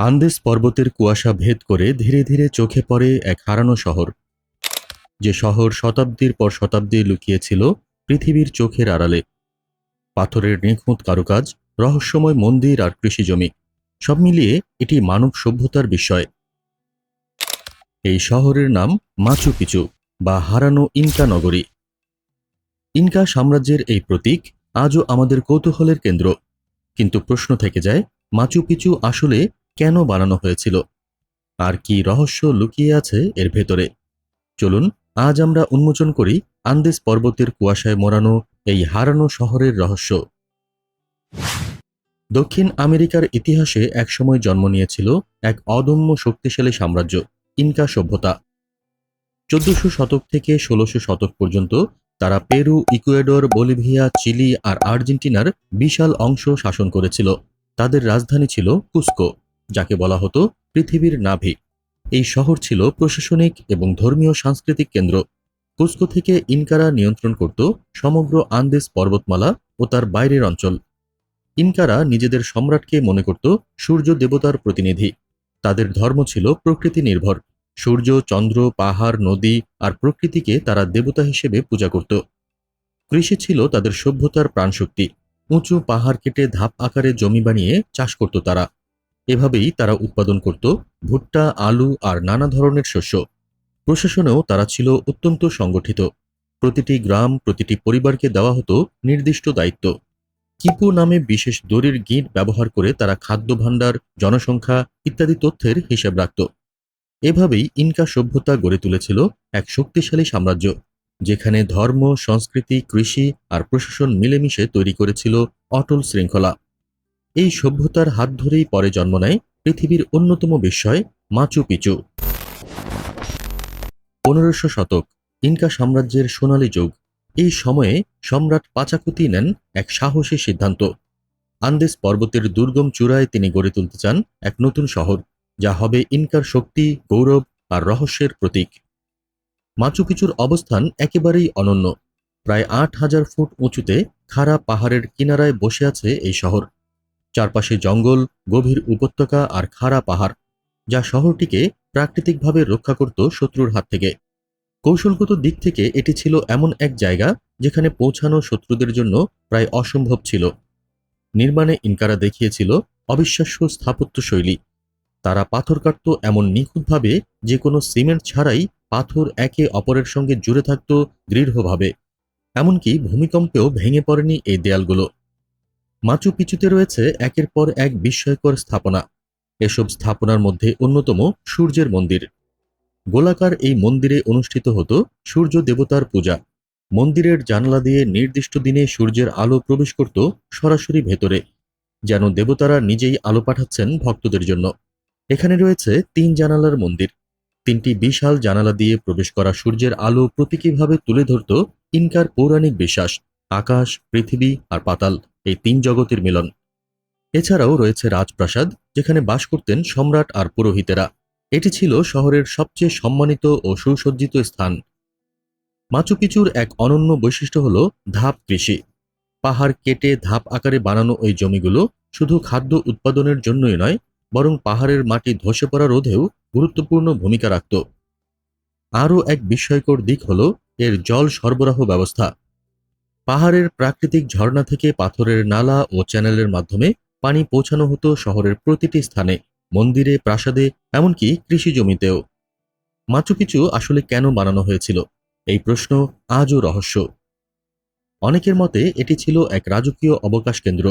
Andreas পর্বতের কুয়াশা ভেদ করে ধীরে ধীরে চোখে পড়ে এক হারানো শহর। যে শহর শতাব্দীর পর শতাব্দী লুকিয়েছিল পৃথিবীর চোখের আড়ালে। পাথরের নিখুঁত কারুকাজ, রহস্যময় মন্দির আর কৃষিজমি সব মিলিয়ে এটি মানব সভ্যতার বিষয়। এই শহরের নাম মাচু পিচু বা হারানো ইনকা নগরী। ইনকা সাম্রাজ্যের এই প্রতীক আজও আমাদের কৌতূহলের কেন্দ্র। কিন্তু প্রশ্ন থেকে যায়, মাচু পিচু আসলে কেন বানানো হয়েছিল? আর কি রহস্য লুকিয়ে আছে এর ভেতরে? চলুন, আজ আমরা উন্মোচন করি আন্দেস পর্বতের কুয়াশায় মোড়ানো এই হারানো শহরের রহস্য। দক্ষিণ আমেরিকার ইতিহাসে একসময় জন্ম নিয়েছিল এক অদম্য শক্তিশালী সাম্রাজ্য, ইনকা সভ্যতা। চোদ্দশো শতক থেকে ষোলোশো শতক পর্যন্ত তারা পেরু, ইকুয়েডর, বলিভিয়া, চিলি আর আর্জেন্টিনার বিশাল অংশ শাসন করেছিল। তাদের রাজধানী ছিল কুস্কো। যাকে বলা হতো পৃথিবীর নাভি। এই শহর ছিল প্রশাসনিক এবং ধর্মীয় সাংস্কৃতিক কেন্দ্র। কুস্কো থেকে ইনকারা নিয়ন্ত্রণ করত সমগ্র আন্দেস পর্বতমালা ও তার বাইরের অঞ্চল। ইনকারা নিজেদের সম্রাটকে মনে করত সূর্য দেবতার প্রতিনিধি। তাদের ধর্ম ছিল প্রকৃতি নির্ভর। সূর্য, চন্দ্র, পাহাড়, নদী আর প্রকৃতিকে তারা দেবতা হিসেবে পূজা করত। কৃষি ছিল তাদের সভ্যতার প্রাণশক্তি। উঁচু পাহাড় কেটে ধাপ আকারে জমি বানিয়ে চাষ করত তারা। এভাবেই তারা উৎপাদন করত ভুট্টা, আলু আর নানা ধরনের শস্য। প্রশাসনেও তারা ছিল অত্যন্ত সংগঠিত। প্রতিটি গ্রাম, প্রতিটি পরিবারকে দেওয়া হতো নির্দিষ্ট দায়িত্ব। কিপু নামে বিশেষ দড়ির গিঁট ব্যবহার করে তারা খাদ্য ভাণ্ডার, জনসংখ্যা ইত্যাদি তথ্যের হিসেব রাখত। এভাবেই ইনকা সভ্যতা গড়ে তুলেছিল এক শক্তিশালী সাম্রাজ্য, যেখানে ধর্ম, সংস্কৃতি, কৃষি আর প্রশাসন মিলেমিশে তৈরি করেছিল অটল শৃঙ্খলা। এই সভ্যতার হাত ধরেই পরে জন্ম নেয় পৃথিবীর অন্যতম বিস্ময়, মাচু পিচু। পনেরোশো শতক, ইনকা সাম্রাজ্যের সোনালী যুগ। এই সময়ে সম্রাট পাচাকুতি নেন এক সাহসী সিদ্ধান্ত। আন্দেস পর্বতের দুর্গম চূড়ায় তিনি গড়ে তুলতে চান এক নতুন শহর, যা হবে ইনকার শক্তি, গৌরব আর রহস্যের প্রতীক। মাচুপিচুর অবস্থান একেবারেই অনন্য। প্রায় আট হাজার ফুট উঁচুতে খাড়া পাহাড়ের কিনারায় বসে আছে এই শহর। চারপাশে জঙ্গল, গভীর উপত্যকা আর খাড়া পাহাড়, যা শহরটিকে প্রাকৃতিকভাবে রক্ষা করত শত্রুর হাত থেকে। কৌশলগত দিক থেকে এটি ছিল এমন এক জায়গা যেখানে পৌঁছানো শত্রুদের জন্য প্রায় অসম্ভব ছিল। নির্মাণে ইনকারা দেখিয়েছিল অবিশ্বাস্য স্থাপত্য শৈলী। তারা পাথর কাটত এমন নিখুঁতভাবে যে কোনো সিমেন্ট ছাড়াই পাথর একে অপরের সঙ্গে জুড়ে থাকত দৃঢ়ভাবে। এমনকি ভূমিকম্পেও ভেঙে পড়েনি এই দেয়ালগুলো। মাচু পিচুতে রয়েছে একের পর এক বিস্ময়কর স্থাপনা। এসব স্থাপনার মধ্যে অন্যতম সূর্যের মন্দির। গোলাকার এই মন্দিরে অনুষ্ঠিত হতো সূর্য দেবতার পূজা। মন্দিরের জানলা দিয়ে নির্দিষ্ট দিনে সূর্যের আলো প্রবেশ করত সরাসরি ভেতরে, যেন দেবতারা নিজেই আলো পাঠাচ্ছেন ভক্তদের জন্য। এখানে রয়েছে তিন জানালার মন্দির। তিনটি বিশাল জানালা দিয়ে প্রবেশ করা সূর্যের আলো প্রতীকীভাবে তুলে ধরত ইনকার পৌরাণিক বিশ্বাস, আকাশ, পৃথিবী আর পাতাল। এই তিন জগতের মিলন। এছাড়াও রয়েছে রাজপ্রাসাদ, যেখানে বাস করতেন সম্রাট আর পুরোহিতেরা। এটি ছিল শহরের সবচেয়ে সম্মানিত ও সুসজ্জিত স্থান। মাচুপিচুর এক অনন্য বৈশিষ্ট্য হল ধাপ কৃষি। পাহাড় কেটে ধাপ আকারে বানানো ওই জমিগুলো শুধু খাদ্য উৎপাদনের জন্যই নয়, বরং পাহাড়ের মাটি ধসে পড়া রোধেও গুরুত্বপূর্ণ ভূমিকা রাখত। আরও এক বিস্ময়কর দিক হল এর জল সরবরাহ ব্যবস্থা। পাহাড়ের প্রাকৃতিক ঝর্ণা থেকে পাথরের নালা ও চ্যানেলের মাধ্যমে পানি পৌঁছানো হতো শহরের প্রতিটি স্থানে, মন্দিরে, প্রাসাদে, এমনকি কৃষি জমিতেও। মাচুপিচু আসলে কেন বানানো হয়েছিল? এই প্রশ্ন আজও রহস্য। অনেকের মতে এটি ছিল এক রাজকীয় অবকাশ কেন্দ্র।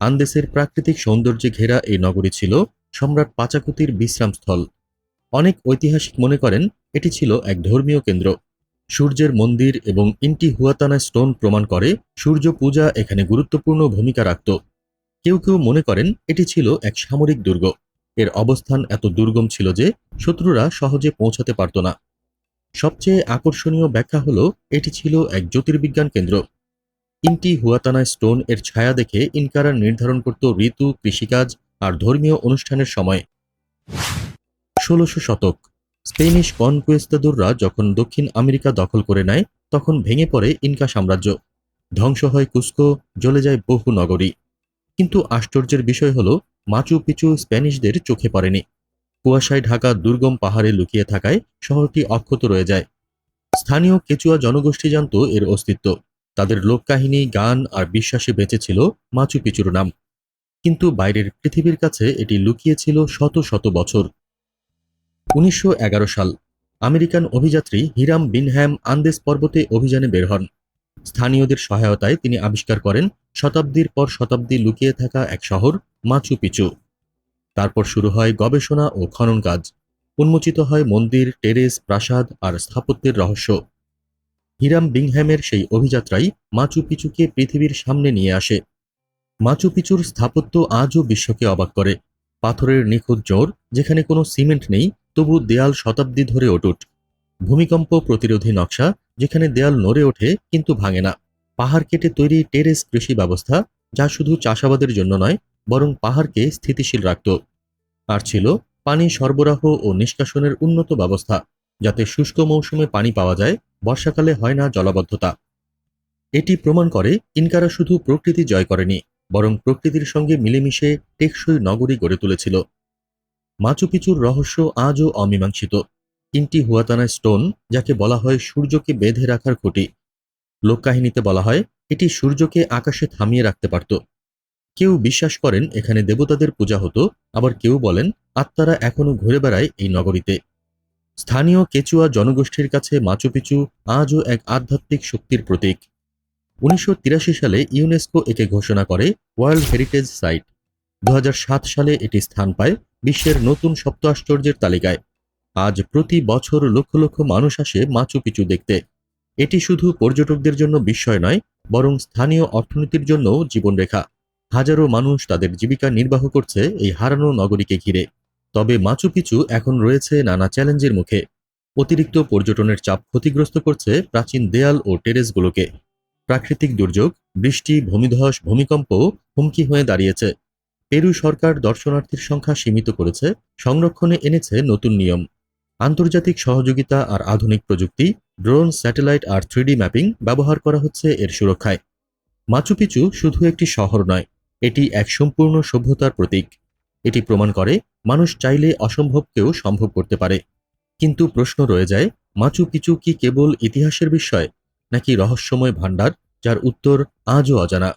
আন্দেসের প্রাকৃতিক সৌন্দর্যে ঘেরা এই নগরী ছিল সম্রাট পাচাকুতির বিশ্রামস্থল। অনেক ঐতিহাসিক মনে করেন এটি ছিল এক ধর্মীয় কেন্দ্র। সূর্যের মন্দির এবং ইন্টি হুয়াতানা স্টোন প্রমাণ করে সূর্য পূজা এখানে গুরুত্বপূর্ণ ভূমিকা রাখত। কেউ কেউ মনে করেন এটি ছিল এক সামরিক দুর্গ। এর অবস্থান এত দুর্গম ছিল যে শত্রুরা সহজে পৌঁছাতে পারত না। সবচেয়ে আকর্ষণীয় ব্যাখ্যা হল, এটি ছিল এক জ্যোতির্বিজ্ঞান কেন্দ্র। ইন্টি হুয়াতানা স্টোন এর ছায়া দেখে ইনকারা নির্ধারণ করত ঋতু, কৃষিকাজ আর ধর্মীয় অনুষ্ঠানের সময়। ষোলোশো শতক স্পেনিশ কনকুয়েস্তাদুররা যখন দক্ষিণ আমেরিকা দখল করে নেয়, তখন ভেঙে পড়ে ইনকা সাম্রাজ্য। ধ্বংস হয় কুস্কো, জ্বলে যায় বহু নগরী। কিন্তু আশ্চর্যের বিষয় হল, মাচু পিচু স্প্যানিশদের চোখে পড়েনি। কুয়াশায় ঢাকা দুর্গম পাহাড়ে লুকিয়ে থাকায় শহরটি অক্ষত রয়ে যায়। স্থানীয় কেচুয়া জনগোষ্ঠী জানত এর অস্তিত্ব। তাদের লোককাহিনী, গান আর বিশ্বাসে বেঁচেছিল মাচু পিচুর নাম। কিন্তু বাইরের পৃথিবীর কাছে এটি লুকিয়েছিল শত শত বছর। উনিশশো এগারো সাল, আমেরিকান অভিযাত্রী হিরাম বিনহ্যাম আন্দেস পর্বতে অভিযানে বের হন। স্থানীয়দের সহায়তায় তিনি আবিষ্কার করেন শতাব্দীর পর শতাব্দী লুকিয়ে থাকা এক শহর, মাচু পিচু। তারপর শুরু হয় গবেষণা ও খনন কাজ। উন্মোচিত হয় মন্দির, টেরেস, প্রাসাদ আর স্থাপত্যের রহস্য। হিরাম বিংহ্যামের সেই অভিযাত্রাই মাচু পিচুকে পৃথিবীর সামনে নিয়ে আসে। মাচু পিচুর স্থাপত্য আজও বিশ্বকে অবাক করে। পাথরের নিখুঁত জোর, যেখানে কোনো সিমেন্ট নেই তবু দেয়াল শতাব্দী ধরে অটুট। ভূমিকম্প প্রতিরোধী নকশা, যেখানে দেয়াল নড়ে ওঠে কিন্তু ভাঙে না। পাহাড় কেটে তৈরি টেরেস কৃষি ব্যবস্থা, যা শুধু চাষাবাদের জন্য নয়, বরং পাহাড়কে স্থিতিশীল রাখত। আর ছিল পানি সরবরাহ ও নিষ্কাশনের উন্নত ব্যবস্থা, যাতে শুষ্ক মৌসুমে পানি পাওয়া যায়, বর্ষাকালে হয় না জলাবদ্ধতা। এটি প্রমাণ করে ইনকারা শুধু প্রকৃতি জয় করেনি, বরং প্রকৃতির সঙ্গে মিলেমিশে টেকসই নগরী গড়ে তুলেছিল। মাচুপিচুর রহস্য আজও অমীমাংসিত। তিনটি হুয়াতানা স্টোন, যাকে বলা হয় সূর্যকে বেঁধে রাখার খুঁটি। লোককাহিনীতে বলা হয়, এটি সূর্যকে আকাশে থামিয়ে রাখতে পারত। কেউ বিশ্বাস করেন এখানে দেবতাদের পূজা হতো, আবার কেউ বলেন আত্মারা এখনও ঘুরে বেড়ায় এই নগরীতে। স্থানীয় কেচুয়া জনগোষ্ঠীর কাছে মাচুপিচু আজও এক আধ্যাত্মিক শক্তির প্রতীক। উনিশশো তিরাশি সালে ইউনেস্কো একে ঘোষণা করে ওয়ার্ল্ড হেরিটেজ সাইট। দু হাজার সাত সালে এটি স্থান পায় বিশ্বের নতুন সপ্ত আশ্চর্যের তালিকায়। আজ প্রতি বছর লক্ষ লক্ষ মানুষ আসে মাচু পিচু দেখতে। এটি শুধু পর্যটকদের জন্য বিস্ময় নয়, বরং স্থানীয় অর্থনীতির জন্যও জীবনরেখা। হাজারো মানুষ তাদের জীবিকা নির্বাহ করছে এই হারানো নগরীকে ঘিরে। তবে মাচু পিচু এখন রয়েছে নানা চ্যালেঞ্জের মুখে। অতিরিক্ত পর্যটনের চাপ ক্ষতিগ্রস্ত করছে প্রাচীন দেয়াল ও টেরেসগুলোকে। প্রাকৃতিক দুর্যোগ, বৃষ্টি, ভূমিধস, ভূমিকম্প হুমকি হয়ে দাঁড়িয়েছে। পেরু সরকার দর্শনার্থীর সংখ্যা সীমিত করেছে, সংরক্ষণে এনেছে নতুন নিয়ম। আন্তর্জাতিক সহযোগিতা আর আধুনিক প্রযুক্তি, ড্রোন, স্যাটেলাইট আর থ্রিডি ম্যাপিং ব্যবহার করা হচ্ছে এর সুরক্ষায়। মাচুপিচু শুধু একটি শহর নয়, এটি এক সম্পূর্ণ সভ্যতার প্রতীক। এটি প্রমাণ করে মানুষ চাইলে অসম্ভবকেও সম্ভব করতে পারে। কিন্তু প্রশ্ন রয়ে যায়, মাচু পিচু কি কেবল ইতিহাসের বিষয়, নাকি রহস্যময় ভাণ্ডার, যার উত্তর আজও অজানা?